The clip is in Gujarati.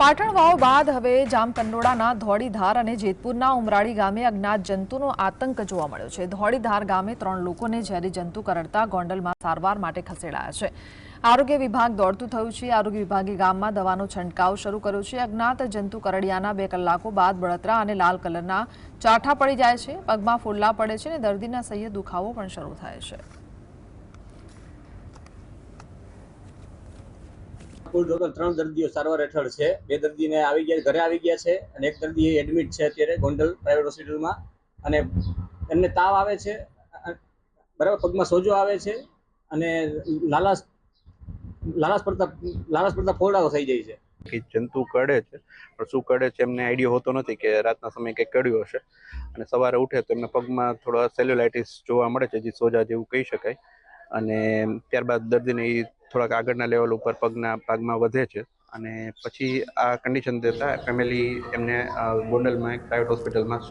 પાટણ વાવ બાદ હવે જામકંડોળાના ધોળીધાર અને જેતપુરના ઉમરાળી ગામે અજ્ઞાત જંતુનો આતંક જોવા મળ્યો છે. ધોળીધાર ગામે ત્રણ લોકોને ઝેરી જંતુ કરડતા ગોંડલમાં સારવાર માટે ખસેડાયા છે. આરોગ્ય વિભાગ દોડતું થયું છે. આરોગ્ય વિભાગે ગામમાં દવાનો છંટકાવ શરૂ કર્યો છે. અજ્ઞાત જંતુ કરડિયાના બે કલાકો બાદ બળતરા અને લાલ કલરના ચાઠા પડી જાય છે. પગમાં ફોલ્લા પડે છે અને દર્દીના સહ્ય દુખાવો પણ શરૂ થાય છે. કુલ ટોટલ ત્રણ દર્દીઓ સારવાર હેઠળ છે. બે દર્દીને આવી ગયા, ઘરે આવી ગયા છે અને એક દર્દી એડમિટ છે અત્યારે ગોંડલ પ્રાઇવેટ હોસ્પિટલમાં અને એમને તાવ આવે છે, બરાબર, પગમાં સોજો આવે છે અને લાલાશ લાલાશ પડતા લાલાશ પડતા ફોડાઓ થઈ જાય છે. જંતુ કરડે છે, પણ શું કરડે છે એમને આઈડિયા હોતો નથી કે રાતના સમયે કંઈક કરડ્યું હશે. અને સવારે ઉઠે તો એમને પગમાં થોડા સેલ્યુલાઇટિસ જોવા મળે છે, જે સોજા જેવું કહી શકાય. અને ત્યારબાદ દર્દીને એ થોડાક આગળના લેવલ ઉપર પગના ભાગમાં વધે છે. અને પછી આ કન્ડિશન દેતા ફેમિલી એમને ગોંડલમાં એક પ્રાઇવેટ હોસ્પિટલમાં